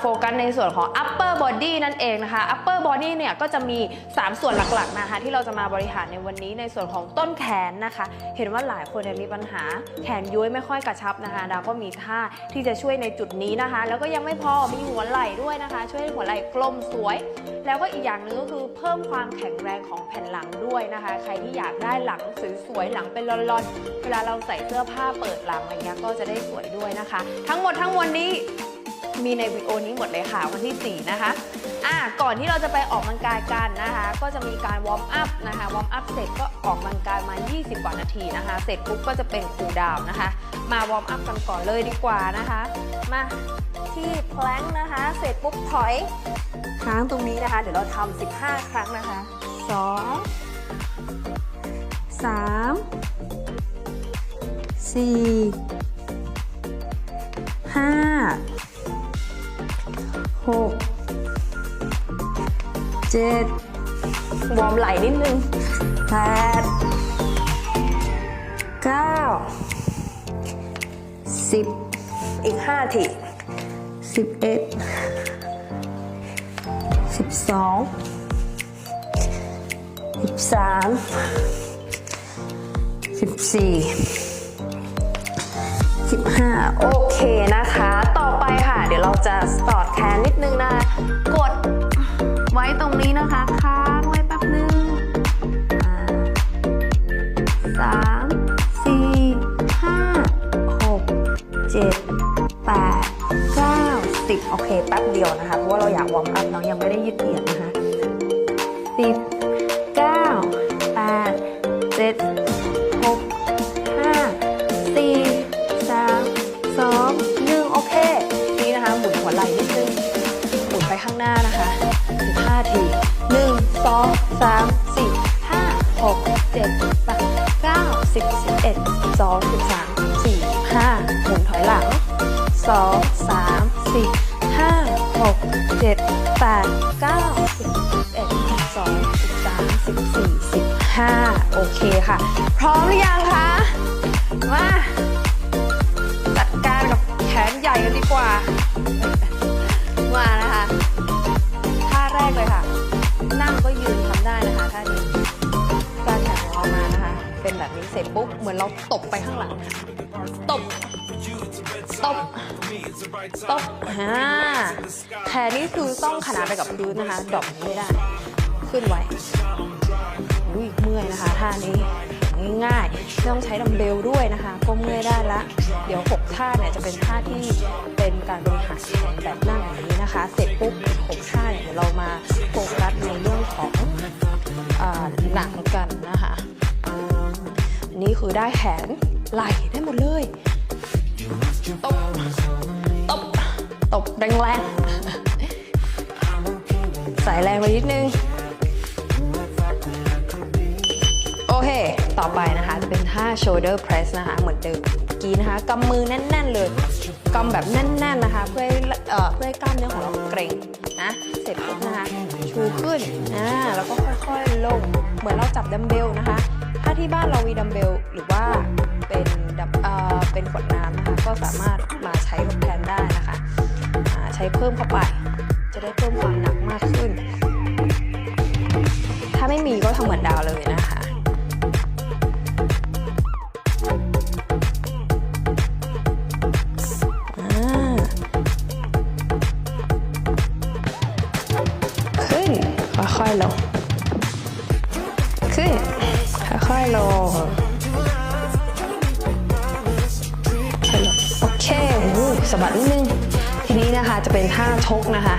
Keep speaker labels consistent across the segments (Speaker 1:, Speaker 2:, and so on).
Speaker 1: โฟกัสในส่วนของ upper body นั่นเองนะคะ upper body เนี่ยก็จะมี 3 ส่วนหลักๆนะคะที่เราจะมาบริหารในวันนี้ในส่วนของต้นแขนนะคะ เห็นว่าหลายคนเนี่ยมีปัญหาแขนย้วยไม่ค่อยกระชับนะคะดาวก็มีท่าที่จะช่วยในจุดนี้นะคะ แล้วก็ยังไม่พอมีหัวไหล่ด้วยนะคะ ช่วยให้หัวไหล่กลมสวย แล้วก็อีกอย่างหนึ่งก็คือเพิ่มความแข็งแรงของแผ่นหลังด้วยนะคะ ใครที่อยากได้หลังสวยๆหลังเป็นลอนๆเวลาเราใส่เสื้อผ้าเปิดหลังอะไรเงี้ยก็จะได้สวยด้วยนะคะ ทั้งหมดทั้งมวลนี้ มีในวิดีโอนี้หมดเลยค่ะ วันที่ 4 นะคะอะก่อนที่เราจะไปออกกำลังกายกันนะคะ ก็จะมีการวอร์มอัพนะคะวอร์มอัพเสร็จก็ออกกำลังกายมา 20 กว่านาทีนะคะ เสร็จปุ๊บก็จะเป็นคูลดาวน์นะคะ มาวอร์มอัพกันก่อนเลยดีกว่านะคะ มาที่แพลงนะคะ เสร็จปุ๊บถอยค้างตรงนี้นะคะ เดี๋ยวเราทำ15 ครั้งนะคะ 2 3 4 5 6 7วอร์มไหล่นิดนึง8 9 10อีก5ที11สิบสองสิบสามสิบสี่สิบห้า โอเคนะคะ ต่อไปค่ะ เดี๋ยวเราจะสตอดแขนนิดนึงนะคะกดไว้ตรงนี้นะคะ ค้างไว้แป๊บนึงอ่าสามสี่ห้าหกเจ็ดแปดเก้าสิบโอเคแป๊บเดียวนะคะ เพราะว่าเราอยากวอร์มอัพเนาะยังไม่ได้ยืดเหยียดนะคะสิบ สิบสามสิบสี่สิบห้าหมุนถอยหลังสองสามสี่ห้าหกเจ็ดแปดเก้าสิบสิบเอ็ดสิบสองสิบสามสิบสี่สิบห้าโอเคค่ะ พร้อมหรือยังคะมาจัดการกับแขนใหญ่กันดีกว่า เป็นแบบนี้เสร็จปุ๊บเหมือนเราตบไปข้างหลัง ตบ ตบ ตบอ่าแขนนี่คือต้องขนานไปกับพื้นนะคะดรอปไม่ได้ ขึ้นไว้อุ้ยเมื่อยนะคะท่านี้ง่ายๆไม่ต้องใช้ดัมเบลด้วยนะคะก็เมื่อยได้ละ เดี๋ยว 6 ท่าเนี่ยจะเป็นท่าที่เป็นการบริหารแขนแบบนั่งอย่างนี้นะคะ เสร็จปุ๊บ ได้แขนไหล่ได้หมดเลย ตบ ตบ ตบแรงๆ ใส่แรงไปนิดนึง โอเค ต่อไปนะคะจะเป็นท่า shoulder press นะคะ เหมือนเดิมกี้นะคะกำมือแน่น ๆ เลยกำแบบแน่น ๆนะคะ เพื่อให้เอ่อเพื่อให้กล้ามเนื้อของเราเกร็งนะเสร็จปุ๊บนะคะชูขึ้นอ่าแล้วก็ค่อยๆลงเหมือนเราจับดัมเบลนะคะ ถ้าที่บ้านเรามีดัมเบลหรือว่าเป็นดับเอ่อเป็นขวดน้ำนะคะก็สามารถมาใช้ทดแทนได้นะคะใช้เพิ่มเข้าไป จะได้เพิ่มความหนักมากขึ้น ถ้าไม่มีก็ทำเหมือนดาวเลยนะคะ นึง ทีนี้นะคะจะเป็นท่าชกนะคะ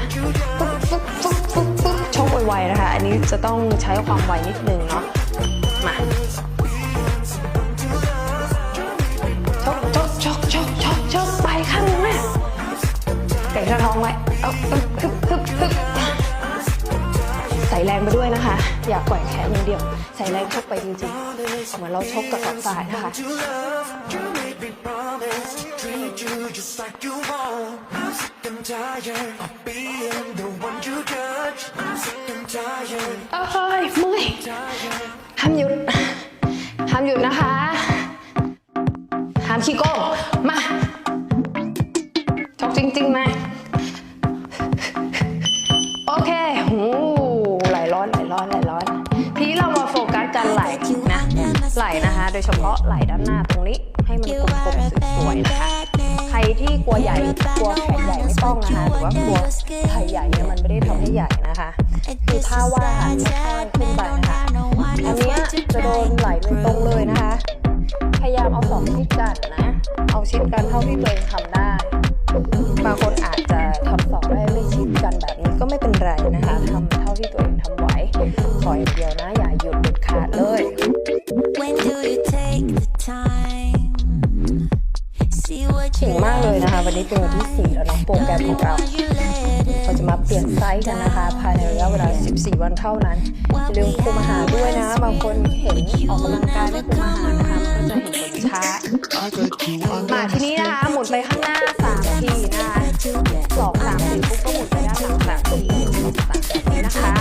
Speaker 1: ปุ๊บปุ๊บปุ๊บปุ๊บปุ๊บชกไวๆนะคะ อันนี้จะต้องใช้ความไวนิดนึงเนาะมาชกชกชกชกชกชกไปข้างหนึงแม่เก่งท้องไว้เอาเอาฮึบฮึบฮึบใส่แรงไปด้วยนะคะ อย่าปล่อยแขนอย่างเดียว ใส่แรงชกไปจริงๆเหมือนเราชกกับกับสายนะคะ
Speaker 2: promise Treat you just like you want I'm sick and tired of being the one you judge I'm sick and tired
Speaker 1: โอ้ยเมื่ห้ามหยุดห้ามหยุดนะคะห้ามขี้โกงมาชอกจริงๆไหมโอเคหูไหลร้อนไหลร้อนไหลร้อน ทีเรามาโฟกัสกันไหลนะไหลนะคะ โดยเฉพาะไหลด้านหน้าตรงนี้ ให้มันกลมๆสวยๆนะคะใครที่กลัวใหญ่กลัวแขนใหญ่ไม่ต้องนะคะหรือว่ากลัวไข่ใหญ่เนี่ยมันไม่ได้ทำให้ใหญ่นะคะคือถ้าว่าไม่ค่อยขึ้นไปนะคะอันนี้จะโดนไหล่โดยตรงเลยนะคะ พยายามเอาสองชิดกันนะ เอาชิดกันเท่าที่ตัวเองทำได้ เท่านั้นอย่าลืมคุมอาหารด้วยนะ บางคนเห็นออกกำลังกายไม่คุมอาหารนะคะมันก็จะเห็นผลช้ามาทีนี้นะคะหมุนไปข้างหน้า3ทีนะคะสองสามสี่ปุ๊บก็หมุนไปด้านหลังสามทีสามแบบนี้นะคะ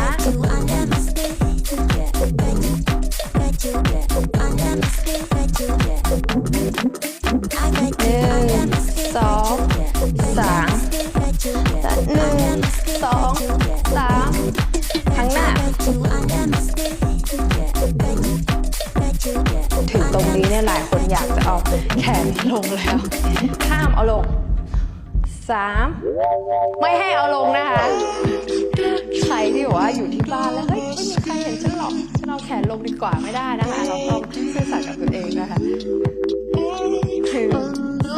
Speaker 1: สามไม่ให้เอาลงนะคะใครที่บอกว่าอยู่ที่บ้านแล้วเฮ้ยไม่มีใครเห็นฉันหรอกฉันเอาแขนลงดีกว่าไม่ได้นะคะ เราต้องซื่อสัตย์กับตัวเองนะคะหนึ่ง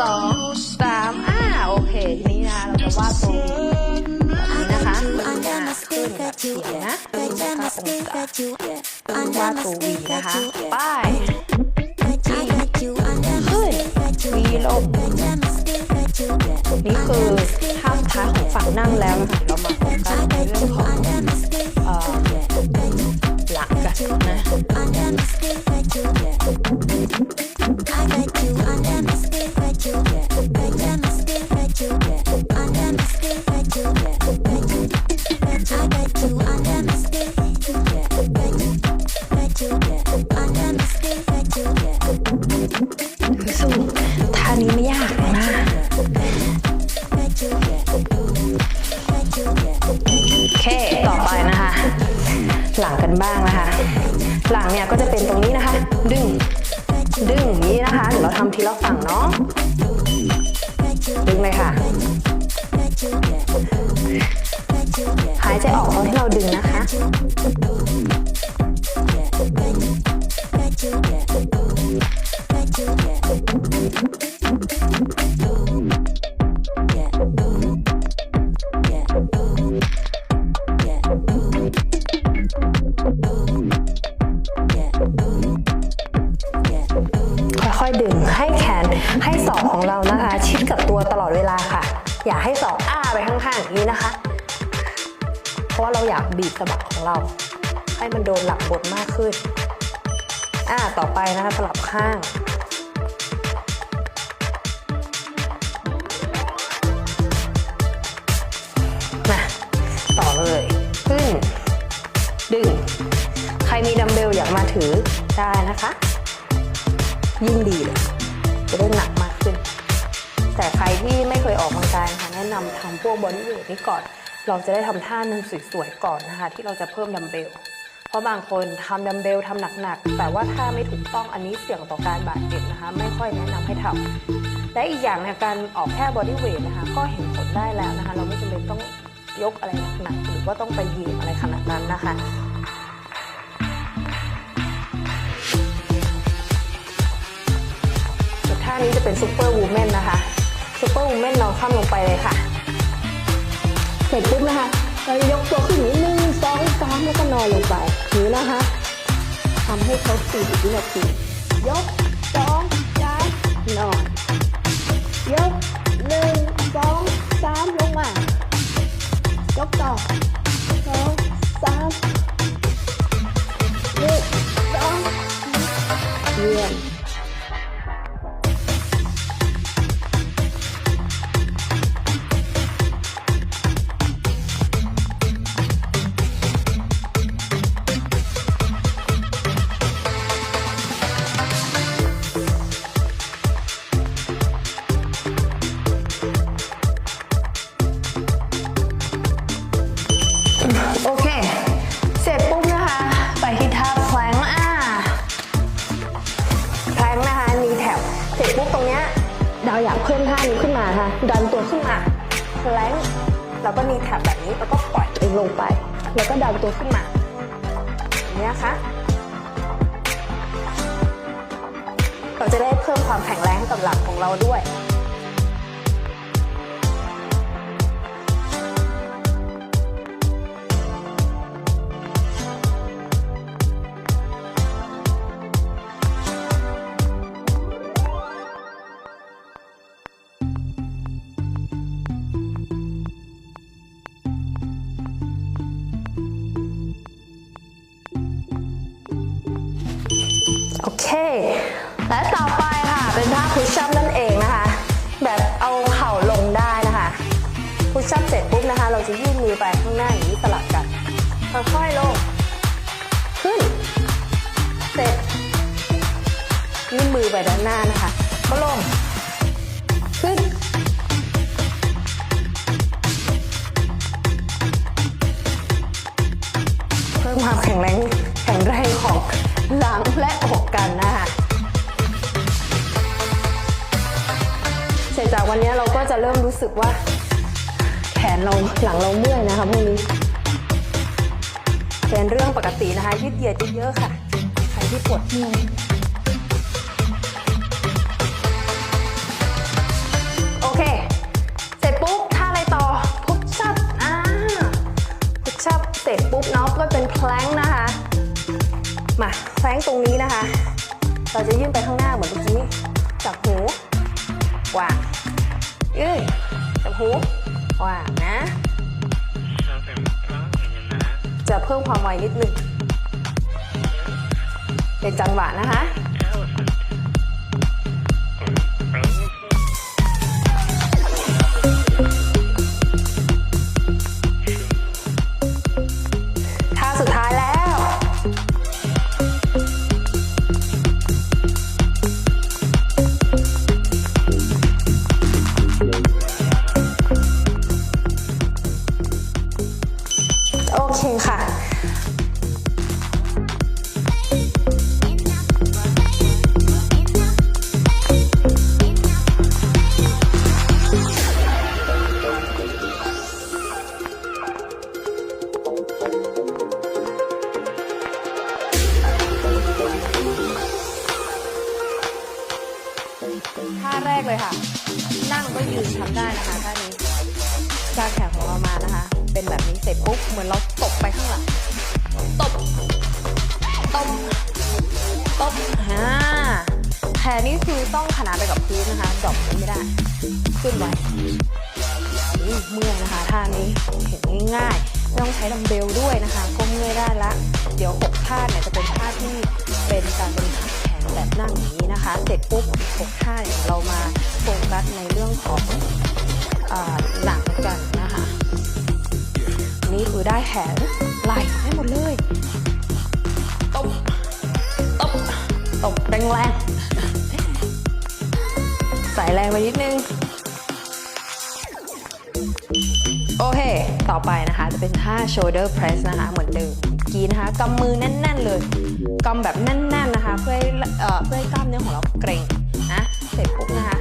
Speaker 1: สองสามอ่าโอเคทีนี้นะเราจะวาดตัววีแบบนี้นะคะ
Speaker 3: You
Speaker 1: เป็นห
Speaker 3: under
Speaker 1: น้าขึ้นแบบเฉีย
Speaker 3: you,
Speaker 1: ง
Speaker 3: yeah.
Speaker 1: นะหนึ่ง
Speaker 3: Bet
Speaker 1: ร้อย
Speaker 3: you,
Speaker 1: ห้า
Speaker 3: my
Speaker 1: องศาวาดตัววีนะคะไป นี่คือท่าสุดท้ายของฝั่งนั่งแล้วนะคะ ทำทีละฝั่งเนาะดึงเลยค่ะ หายใจออกตอนที่เราดึงนะคะ รมีดัมเบลอยากมาถือได้นะคะ ยิ่งดีเลยจะได้หนักมากขึ้น แต่ใครที่ไม่เคยออกกำลังกายนะคะแนะนำทำพวกบอดี้เวทนี้ก่อน เราจะได้ทำท่านึงสวยๆก่อนนะคะ ที่เราจะเพิ่มดัมเบล เพราะบางคนทำดัมเบลทำหนักๆ แต่ว่าถ้าไม่ถูกต้องอันนี้เสี่ยงต่อการบาดเจ็บนะคะ ไม่ค่อยแนะนำให้ทำและอีกอย่างเนี่ยการออกแค่บอดี้เวทนะคะ ก็เห็นผลได้แล้วนะคะ เราไม่จำเป็นต้องยกอะไรหนักๆหรือว่าต้องไปเหยียบอะไรขนาดนั้นนะคะานี้จะเป็นซูเปอร์วูแมนนะคะซูเปอร์วูแมนเราข้ามลงไปเลยค่ะ เสร็จปุ๊บนะคะ เรายกตัวขึ้นนี้หนึ่งสองสามแล้วก็นอนลงไปนี้นะคะทำให้เขาสี่สิบวินาทียกสองสามนอน ยกหนึ่งสองสามลงมายกต่อสองสามหนึ่งสองเยี่ยม แลงแล้วก็มีแถบแบบนี้แล้วก็ปล่อยเองลงไป แล้วก็ดันตัวขึ้นมาอย่างนี้ยค่ะเราจะได้เพิ่มความแข็งแรงให้กับหลังของเราด้วย เค และต่อไปค่ะ เป็นท่าพุชชัพนั่นเองนะคะ แบบเอาเข่าลงได้นะคะพุชชั่มเสร็จปุ๊บนะคะ เราจะยื่นมือไปข้างหน้าอย่างนี้สลับกันค่อยๆลง ขึ้น เสร็จ ยื่นมือไปด้านหน้านะคะ ก็ลง วันนี้เราก็จะเริ่มรู้สึกว่า แขนเราหลังเราเมื่อยนะคะพวกนี้เป็นเรื่องปกตินะคะยืดเหยียดเยอะๆค่ะใครที่ปวดเมื่อยโอเค เสร็จปุ๊บท่าอะไรต่อพุชชัพอ่าพุชชัพเสร็จปุ๊บเนาะก็เป็นแพลงนะคะ มาแพลงตรงนี้นะคะ เราจะยื่นไปข้างหน้าเหมือนเมื่อกี้จับหูวาง ยื่นจับหูวางนะ จะเพิ่มความไวนิดนึง เป็นจังหวะนะคะ ตบอ่าแขนนี่คือต้องขนานไปกับพื้นนะคะดอปไม่ได้ ขึ้นไว้เมื่อยนะคะท่านี้เห็นง่ายๆไม่ต้องใช้ดัมเบลด้วยนะคะก็เมื่อยได้ละ เดี๋ยวหกท่าเนี่ยจะเป็นท่าที่เป็นการบริหารแขนแบบนั่งอย่างนี้นะคะ เสร็จปุ๊บหกท่าเนี่ยเรามาโฟกัสในเรื่องของอหลังกันนะคะ นี่คือได้แขนไหล่ได้หมดเลยตบตบ ตบแรงแรงๆ ใส่แรงไปนิดนึง โอเค ต่อไปนะคะจะเป็นท่า shoulder press นะคะ เหมือนเดิมเมื่อกี้นะคะกำมือแน่น ๆ เลยกำแบบแน่น ๆนะคะ เพื่อให้เพื่อให้กล้ามเนื้อของเราเกร็งนะเสร็จปุ๊บนะคะ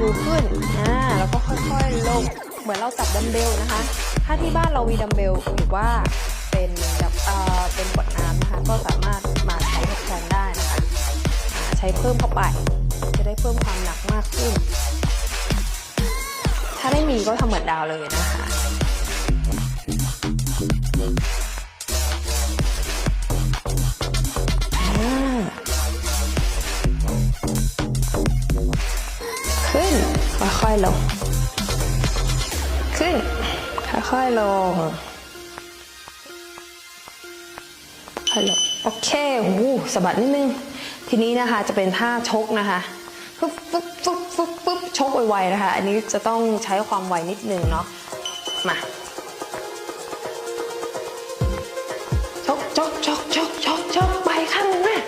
Speaker 1: ดูขึ้นอ่าแล้วก็ค่อยๆลงเหมือนเราจับดัมเบลนะคะ ถ้าที่บ้านเรามีดัมเบลหรือว่าเป็นแบบเอ่อเป็นขวดน้ำนะคะ ก็สามารถมาใช้ทดแทนได้ ใช้เพิ่มเข้าไป จะได้เพิ่มความหนักมากขึ้น ถ้าไม่มีก็ทำเหมือนดาวเลยนะคะขึ้น ค่อยๆลง ขึ้น ค่อยๆลงค่อยลง โอเคโอ้สะบัดนิดนึง ทีนี้นะคะจะเป็นท่าชกนะคะฟึบฟึบฟึบฟึบฟึบชกไวๆนะคะ อันนี้จะต้องใช้ความไวนิดนึงเนาะมาชกชกชกชกชกชกไปข้างหนึงนะ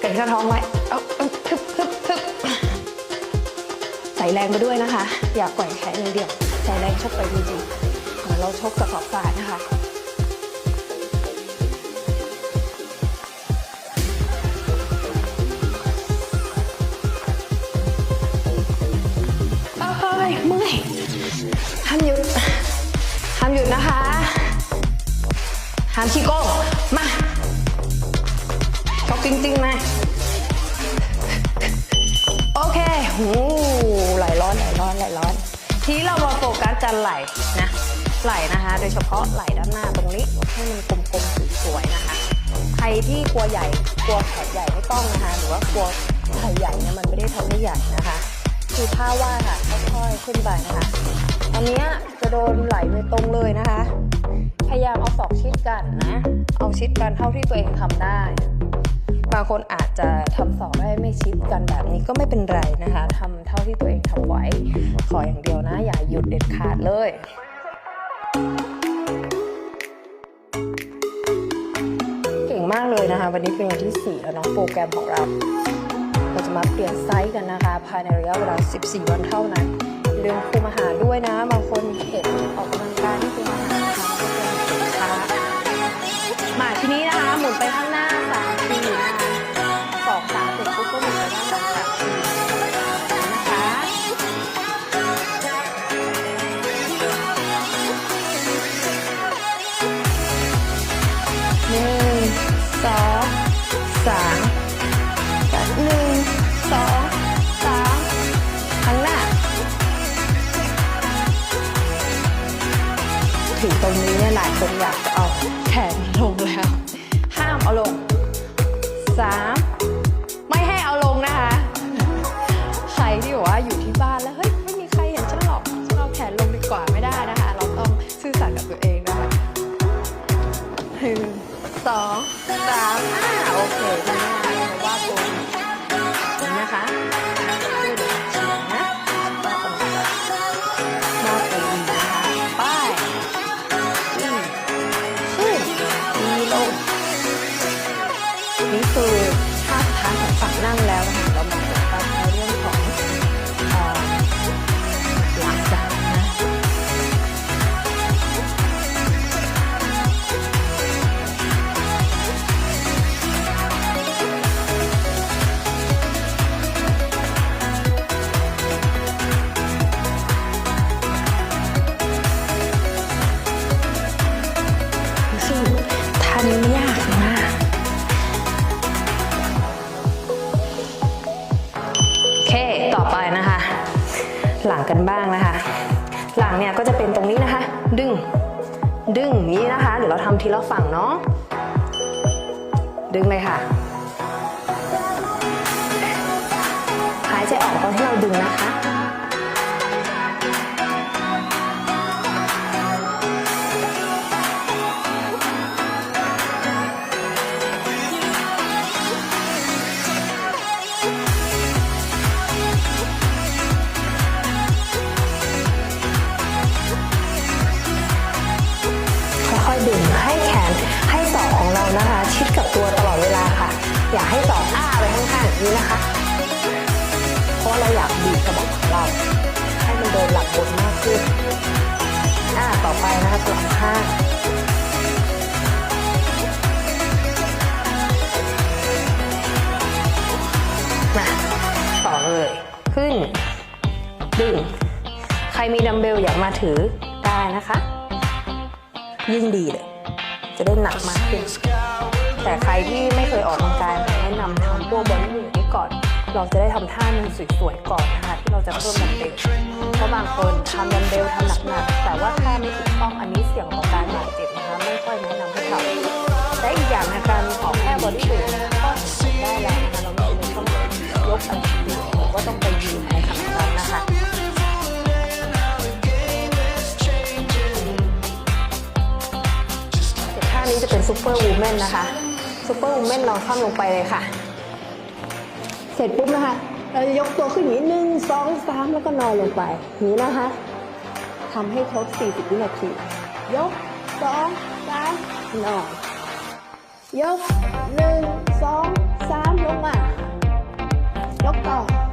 Speaker 1: เก่งกระท้องไว้เอาเอาทึบทึบทึบใส่แรงไปด้วยนะคะ อย่าแกว่งแขนอย่างเดียว ใส่แรงชกไปจริงๆเหมือนเราชกกับขอบฟ้านะคะ หามขี้โกงมาช็อกจริงๆมาโอเคหูไหลร้อนไหลร้อนไหลร้อน ทีนี้เรามาโฟกัสกันไหลนะไหลนะคะ โดยเฉพาะไหลด้านหน้าตรงนี้ให้มันกลมๆสวยๆนะคะ ใครที่กลัวใหญ่กลัวแขนใหญ่ไม่ต้องนะคะ หรือว่ากลัวไหลใหญ่เนี่ยมันไม่ได้ทำให้ใหญ่นะคะ คือผ้าว่าค่ะค่อยๆขึ้นไปนะคะ อันนี้จะโดนไหลโดยตรงเลยนะคะ พยายามเอาศอกชิดกันนะ เอาชิดกันเท่าที่ตัวเองทำได้ บางคนอาจจะทำสอบได้ไม่ชิดกันแบบนี้ก็ไม่เป็นไรนะคะทำเท่าที่ตัวเองทำไหวขออย่างเดียวนะ อย่าหยุดเด็ดขาดเลยเก่งมากเลยนะคะ วันนี้เป็นวันที่ 4 แล้วเนาะโปรแกรมของเรา เราจะมาเปลี่ยนไซส์กันนะคะ ภายในระยะเวลา 14 วันเท่านั้นอย่าลืมคุมอาหารด้วยนะ นอยากจะเอาแขนลงแล้ว ห้ามเอาลงสามไม่ให้เอาลงนะคะ ใครที่บอกว่าอยู่ที่บ้านแล้วเฮ้ยไม่มีใครเห็นฉันหรอกฉันเอาแขนลงดีกว่าไม่ได้นะคะ เราต้องซื่อสัตย์กับตัวเองนะคะหนึ่งสองสามห้าโอเคง่าย กันบ้างนะคะ หลังเนี่ยก็จะเป็นตรงนี้นะคะ ดึง ดึงนี้นะคะ เดี๋ยวเราทำทีละฝั่งเนาะ ดึงเลยค่ะ หายใจออกตอนที่เราดึงนะคะ ไปนะคะสลับข้างมาต่อเลย ขึ้น ดึง ใครมีดัมเบลอยากมาถือได้นะคะ ยิ่งดีเลย จะได้หนักมากขึ้น แต่ใครที่ไม่เคยออกกำลังกายแนะนำทำพวกบอดี้เวทนี้ก่อน เราจะได้ทำท่ามันสวยๆก่อนนะคะที่เราจะเพิ่มดัมเบลเพราะบางคนทำดัมเบลทำหนักๆแต่ว่าท่าไม่ถูกต้องอันนี้เสี่ยงต่อการบาดเจ็บนะคะไม่ค่อยแนะนำให้ทำและอีกอย่างในการออกแค่บอดี้เวทก็ได้แล้วนะคะเราไม่จำเป็นต้องยกอันนี้หรือว่าต้องไปยืนในขนาดนั้นนะคะท่านี้จะเป็นซูเปอร์วูแมนนะคะซูเปอร์วูแมนเราคว่ำลงไปเลยค่ะ เสร็จปุ๊บนะคะ เราจะยกตัวขึ้นอย่างนี้หนึ่งสองสามแล้วก็นอนลงไปนี้นะคะทำให้ครบ 40 วินาที ยกสองสามนอน ยกหนึ่งสองสามลงมายกต่อ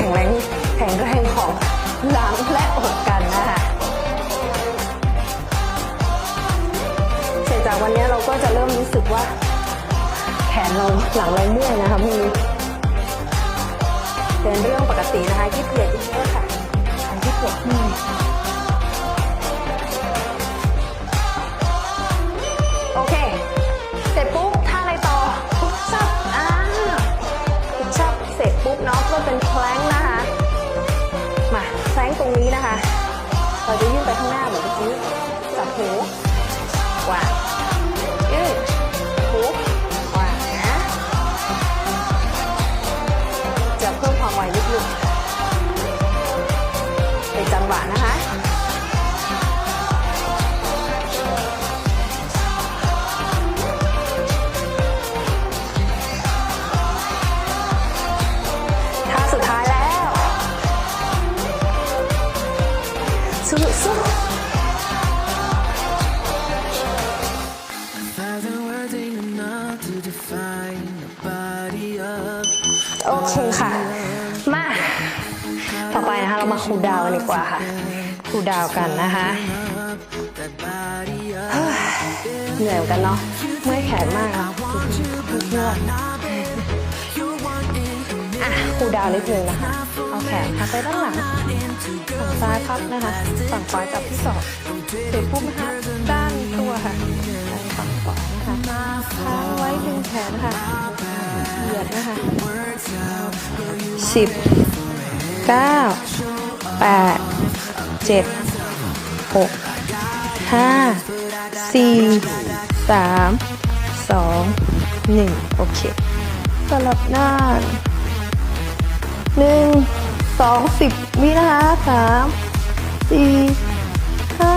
Speaker 1: ข็งแรงแข็งแรงของหลังและอกกันนะคะเสร็จจากวันนี้เราก็จะเริ่มรู้สึกว่า แขนเราหลังเราเมื่อยนะคะพี่เป็นเรื่องปกตินะคะที่เหยียดเยอะค่ะที่เหยียดเคูดาวกันนะคะเหนื่อยเหมือนกันเนาะเมื่อยแขนมากค่ะนวดอะคูดาวนิดนึงนะคะ เอาแขนพับไปด้านหลังฝั่งซ้ายพับนะคะฝั่งขวาจับที่ศอกเสร็จปุ๊บนะคะด้านตัวค่ะฝั่งขวานะคะค้างไว้ดึงแขนค่ะเหยียดนะคะสิบเก้าแปด เจ็ดหกห้าสี่สามสองหนึ่งโอเคสลับหน้าหนึ่งสองสิบวินะคะสามสี่ห้า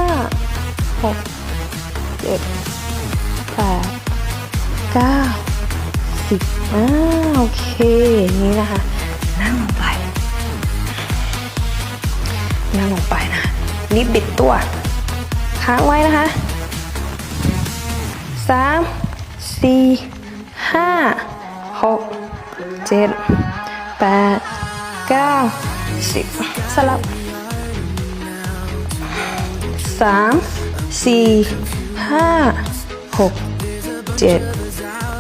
Speaker 1: หกเจ็ดแปดเก้าสิบอ่าโอเคอย่างนี้นะคะ นั่งลงไปนะรีบบิดตัว ค้างไว้นะคะสามสี่ห้าหกเจ็ดแปดเก้าสิบสลับสามสี่ห้าหกเจ็ด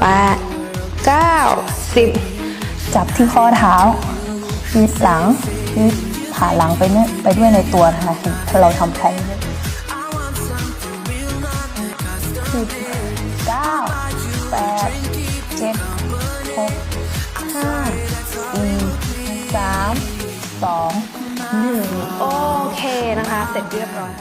Speaker 1: แปดเก้าสิบจับที่ข้อเท้ายืดหลังยืด ผ่าหลังไปเนี่ยไปด้วยในตัวนะคะถ้าเราทำแพลนสิบเก้าแปดเจ็ดหกห้าสี่สามสองหนึ่งโอเคนะคะ เสร็จเรียบร้อย